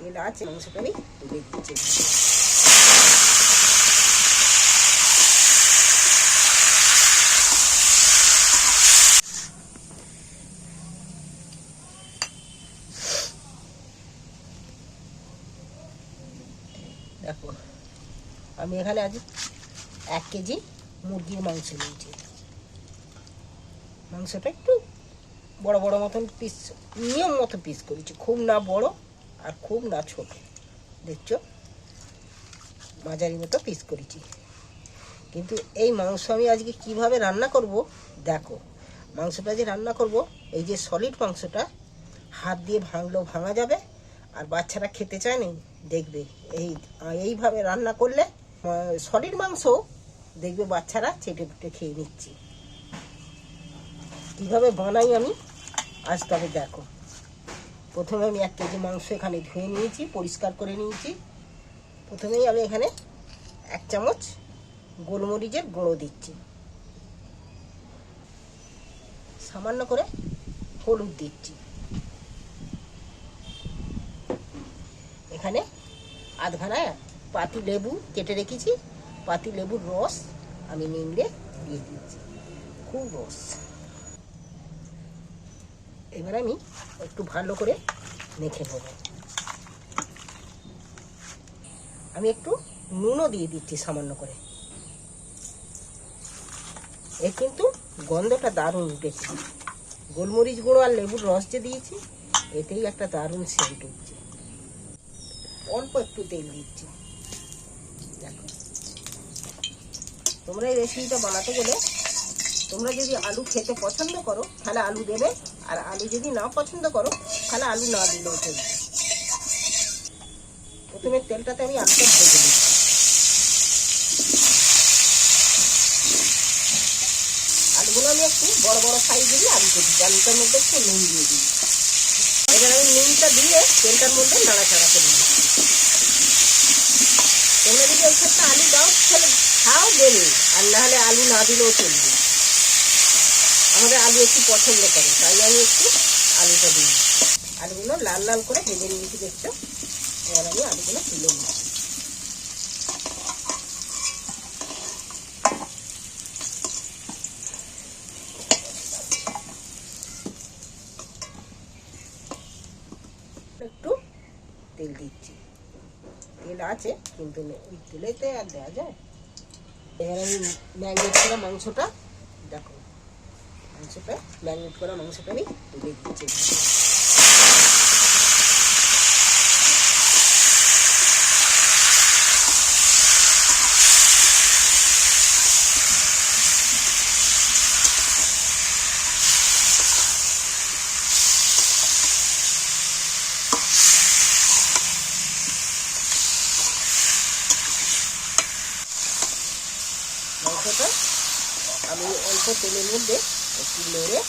তেল আছে মাংসটা আমি তুলে দিচ্ছি। দেখো, আমি এখানে আজ এক কেজি মুরগির মাংস নিয়েছি। মাংসটা একটু বড় বড় মতন পিস নিয়ম মতো পিস করেছি, খুব না বড় আর খুব না ছোট দেখছ? মাঝারি মতো পিস করেছি। কিন্তু এই মাংস আমি আজকে কীভাবে রান্না করব? দেখো। মাংসটা যে রান্না করব, এই যে সলিড মাংসটা, হাত দিয়ে ভাঙলেও ভাঙা যাবে, আর বাচ্চারা খেতে চায় না, দেখবে। এই, এইভাবে রান্না করলে সলিড মাংস, দেখবে বাচ্চারা চেটে পুটে খেয়ে নিচ্ছে। কীভাবে বানাই আমি, আজ তবে দেখো। প্রথমে আমি এক কেজি মাংস এখানে ধুয়ে নিয়েছি, পরিষ্কার করে নিয়েছি। প্রথমেই আমি এখানে এক চামচ গোলমরিচের গুঁড়ো দিচ্ছি। সামান্য করে হলুদ দিচ্ছি। এখানে আধখানা পাতি লেবু কেটে রেখেছি। পাতি লেবুর রস আমি নিংড়ে দিয়ে দিচ্ছি। খুব রস। এবার আমি একটু ভালো করে মেখে নেব। আমি একটু নুনও দিয়ে দিচ্ছি সামান্য করে। এ কিন্তু গন্ধটা দারুণ উঠেছে। গোলমরিচ গুঁড়ো আর লেবুর রস যে দিয়েছি, এতেই একটা দারুণ সেন্ট উঠছে। অল্প একটু তেল দিচ্ছি। দেখো। তোমরা এই রেসিপিটা বানাতে গেলে তোমরা যদি আলু খেতে পছন্দ করো, তাহলে আলু দেবে। আর আলু যদি না পছন্দ করো, তাহলে আলু না দিলেও চলবে। প্রথমে তেলটাতে আমি আলুটা ভেজে দিচ্ছি আলুগুলো আমি একটু বড় বড় সাইজ দিয়ে আলু দিই আলুটার মধ্যে একটু নুন দিয়ে দিই। এবার আমি নুনটা দিয়ে তেলটার মধ্যে নাড়াচাড়া করে দিচ্ছি তোমরা যদি ওই ক্ষেত্রে আলু দাও, তাহলে খাও দেবে। আর না হলে আলু না দিলেও চলবে। আমাদের আলু একটু পছন্দ করে। তাই আমি একটু আলুটা দিই আলুগুলো লাল লাল করে ভেজে নিয়েছি দেখছ? এবার আমি আলুগুলো তুলে নিচ্ছি। একটু তেল দিচ্ছি। তেল আছে, কিন্তু ওই তেলেতে আর দেওয়া যায়? এবার আমি ম্যাগনেট করা মাংসটা মাংসটা ম্যাগনেট করা মাংসটা আমি তুলে দিচ্ছি। মাংসটা আমি অল্প তেলের মধ্যে একটু নেড়ে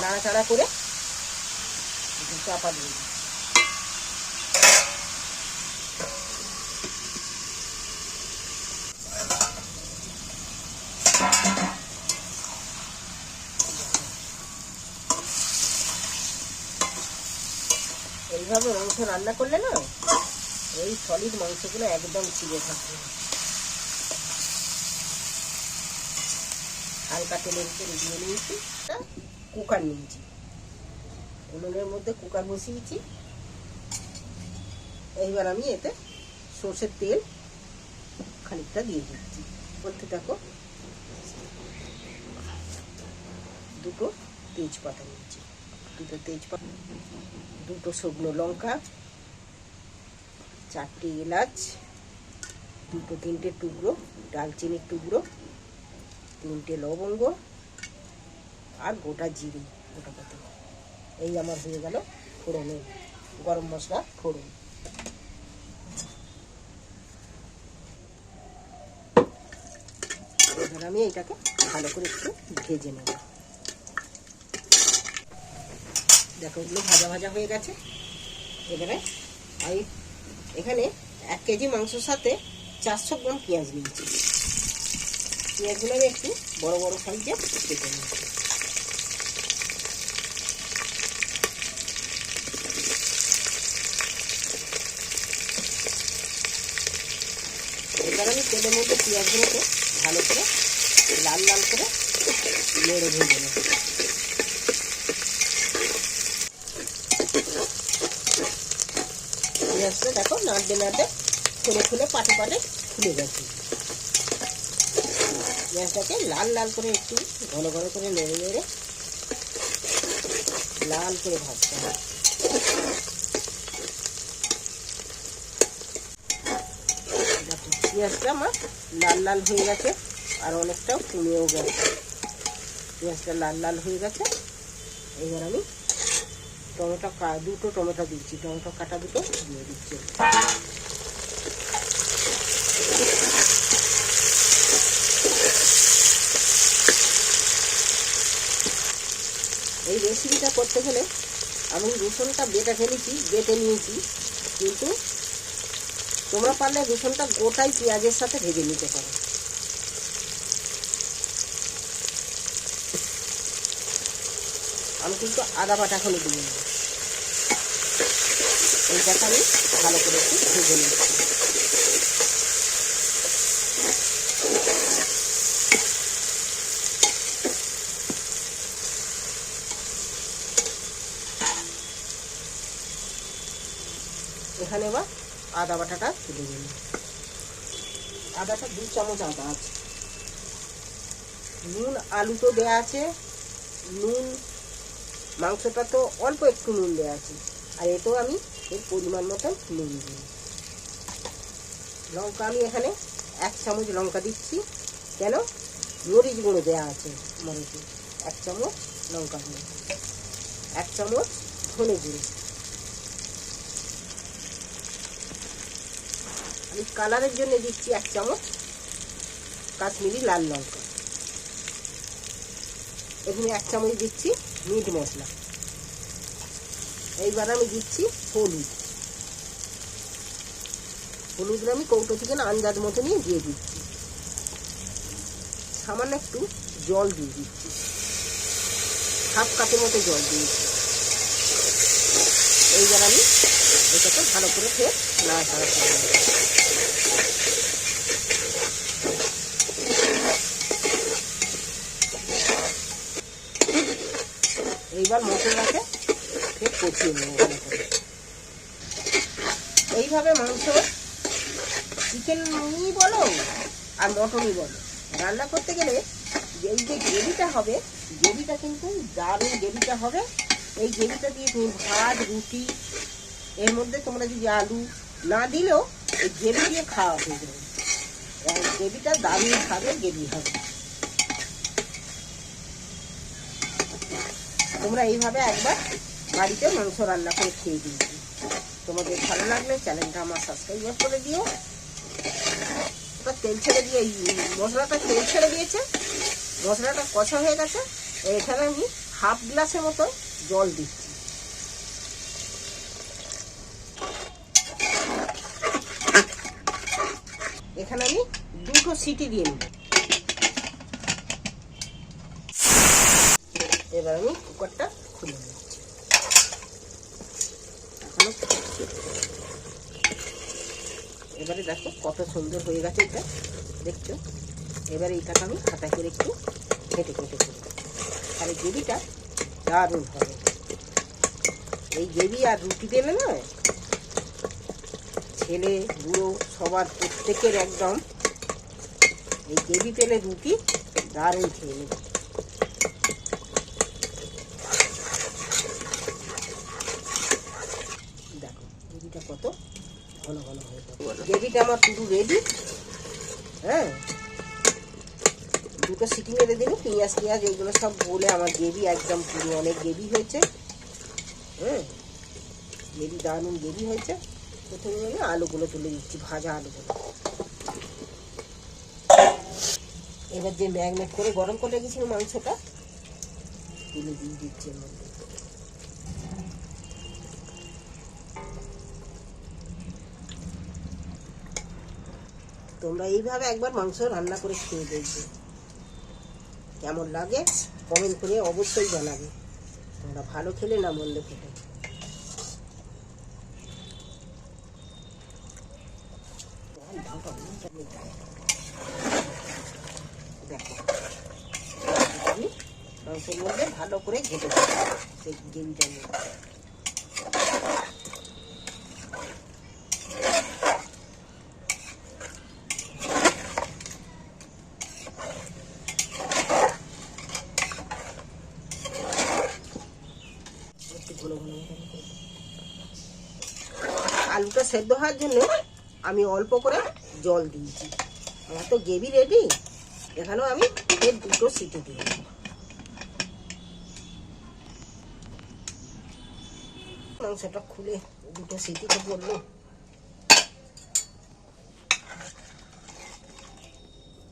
নাড়াচাড়া করে চাপা দিয়ে দিই। এইভাবে মাংস রান্না করলে না, এই সলিড মাংসগুলো একদম ছিঁড়ে থাকবে। হালকা তেলের উপরে দিয়ে নিয়েছি কুকার নিয়েছি। উনুনের মধ্যে কুকার বসিয়েছি। এইবার আমি এতে সর্ষের তেল খানিকটা দিয়ে দিচ্ছি। বলতে থাকো, দুটো তেজপাতা নিয়েছি। দুটো তেজপাতা, দুটো শুকনো লঙ্কা, চারটে এলাচ, দুটো তিনটে টুকরো, ডালচিনির টুকরো তিনটে লবঙ্গ আর গোটা জিরে, গোটা কত এই আমার হয়ে গেল ফোড়নের গরম মশলা ফোড়ন। এবার আমি এইটাকে ভালো করে একটু ভেজে নেব। দেখো এগুলো ভাজা ভাজা হয়ে গেছে। এবারে আমি এখানে এক কেজি মাংসর সাথে চারশো গ্রাম পেঁয়াজ নিয়েছি। পেঁয়াজগুলো আমি একটু বড় বড় সাইজে কেটে নিই। এবার আমি তেলের মধ্যে পেঁয়াজগুলোকে ভালো করে লাল লাল করে নেড়ে ধুয়ে দেবো পেঁয়াজটা দেখো নাড়তে নাড়তে খুলে খুলে পাটে পাটে খুলে গেছে। পেঁয়াজটাকে লাল লাল করে একটু ঘন ঘন করে নেড়ে নেড়ে লাল করে ভাজতে হবে। পেঁয়াজটা আমার লাল লাল হয়ে গেছে আর অনেকটাও কমেও গেছে। পেঁয়াজটা লাল লাল হয়ে গেছে। এবার আমি টমেটো দুটো টমেটো দিচ্ছি। টমেটো কাটা দুটো দিয়ে দিচ্ছি এই রেসিপিটা করতে গেলে আমি রসুনটা বেটে ফেলেছি, বেটে নিয়েছি। কিন্তু তোমরা পারলে রসুনটা গোটাই পেঁয়াজের সাথে ভেজে নিতে পারো। আমি কিন্তু আদা বাটা এখনও দিয়ে নেব এইটাকে আমি ভালো করে একটু ভেজে নিচ্ছি। এখানে এবার আদা বাটাটা তুলে দিন আদাটা দু চামচ আদা আছে। নুন, আলু তো দেওয়া আছে। নুন, মাংসটা তো অল্প একটু নুন দেওয়া আছে। আর এতেও আমি এর পরিমাণ মতন নুন দিই লঙ্কা আমি এখানে এক চামচ লঙ্কা দিচ্ছি। কেন? মরিচ গুঁড়ো দেওয়া আছে মরিচে। এক চামচ লঙ্কা গুঁড়ো। এক চামচ ধনে গুঁড়ো। আমি কালারের জন্য দিচ্ছি এক চামচ কাশ্মীরি লাল লঙ্কা। এখানে এক চামচ দিচ্ছি মিট মশলা। এইবার আমি দিচ্ছি হলুদ। হলুদ আমি কৌটো থেকে আন্দাজ মতো নিয়ে দিয়ে দিচ্ছি। সামান্য একটু জল দিয়ে দিচ্ছি। হাফ কাপের মতো জল দিয়েছি এইবার আমি এটাকে ভালো করে ফের নাড়াচাড়া করে এইবার মশলাটাকে ফের কষিয়ে নেব এইভাবে মাংস চিকেনই বলো আর মটনই বলো। রান্না করতে গেলে এই যে গ্রেভিটা হবে, গ্রেভিটা কিন্তু দারুণ গ্রেভিটা হবে। এই গ্রেভিটা দিয়ে তুমি ভাত, রুটি এর মধ্যে তোমরা যদি আলু না দিলেও এই গ্রেভি দিয়ে খাওয়া হয়ে যাবে। গ্রেভিটা দারুণ খাবে, গ্রেভি হবে। তোমরা এইভাবে একবার বাড়িতে মাংস রান্না করে খেয়ে দিও তোমাদের ভালো লাগলে চ্যানেলটা আমার সাবস্ক্রাইব করে দিও। তেল ছেড়ে দিয়ে মশলাটা তেল ছেড়ে দিয়েছে। মশলাটা কষা হয়ে গেছে। এখানে আমি হাফ গ্লাসের মতো জল দিচ্ছি। এখানে আমি দুটো সিটি দিয়ে নেব। এবার আমি কুকারটা খুলে এবারে দেখো কত সুন্দর হয়ে গেছে এটা। দেখছ? এবারে এটাকে আমি খাতা করে একটু কেটে কেটে করি আর গ্রেভিটা দারুণ হবে। এই গ্রেভি আর রুটি পেলে না ছেলে বুড়ো সবার প্রত্যেকের একদম। এই গ্রেভি পেলে রুটি দারুণ খেয়ে নেবে। দেখো, গ্রেভিটা কত ঘন ঘন হয়ে যাবে। গ্রেভিটা আমার পুরো রেডি হ্যাঁ? দুটো সিটি মেরে দিলে পেঁয়াজ পেঁয়াজ এগুলো সব বলে আমার গ্রেভি একদম পুরো অনেক গ্রেভি হয়েছে। হ্যাঁ? গ্রেভি দারুণ গ্রেভি হয়েছে। প্রথমে আমি আলুগুলো তুলে দিচ্ছি, ভাজা আলুগুলো। এবার যে ম্যাগনেট করে গরম করে রেখেছিল মাংসটা, তুলে দিয়ে দিচ্ছি তোমরা এইভাবে একবার মাংস রান্না করে খেয়ে দেখবে। কেমন লাগে? কমেন্ট করে অবশ্যই জানাবে। তোমরা ভালো খেলে না মন্দ খেলে মাংসটা উল্টে নিতে হবে। দেখো আমি মাংসের ভালো করে ঘেটে সেই। আলুটা সেদ্ধ হওয়ার জন্য আমি অল্প করে জল দিয়েছি। আমার তো গ্রেভি রেডি এখানেও আমি ফের দুটো সিটি দিয়ে মাংসটা খুলে দুটো সিটিতে পড়ল।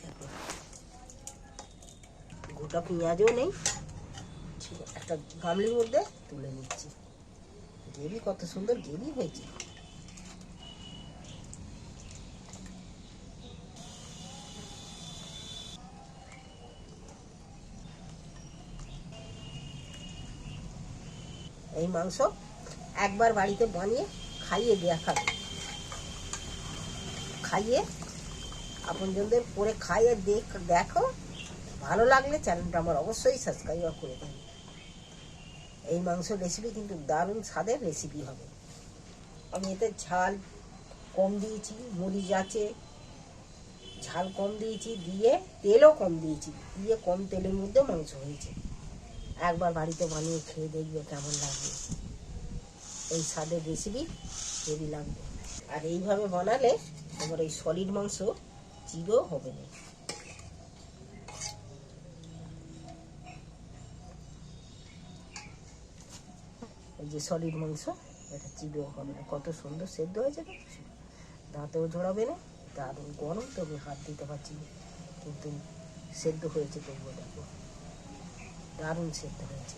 দেখো। গোটা পেঁয়াজও নেই একটা গামলির মধ্যে তুলে নিচ্ছি। গ্রেভি কত সুন্দর, গ্রেভি হয়েছে। এই মাংস একবার বাড়িতে বানিয়ে খাইয়ে দেখাবে খাইয়ে আপনজনদের করে খাইয়ে দেখ, দেখো। ভালো লাগলে চ্যানেলটা আমার অবশ্যই সাবস্ক্রাইব করে দেবে। এই মাংস রেসিপি কিন্তু দারুণ স্বাদের রেসিপি হবে। আমি এতে ঝাল কম দিয়েছি, মরিচ আছে, ঝাল কম দিয়েছি, দিয়ে তেলও কম দিয়েছি, দিয়ে কম তেলের মধ্যে মাংস হয়েছে। একবার বাড়িতে বানিয়ে খেয়ে দেখবে কেমন লাগবে এই স্বাদের রেসিপি হেভি লাগবে আর এইভাবে বানালে তোমার এই সলিড মাংস চিরও হবে না। এই যে সলিড মাংস, এটা চিবিও হবে না। কত সুন্দর সেদ্ধ হয়েছে দাঁতেও ঝোড়াবে না, দারুণ গরম তো আমি হাত দিতে পারছি না। কিন্তু সেদ্ধ হয়েছে তবুও দেখো। দারুণ সেদ্ধ হয়েছে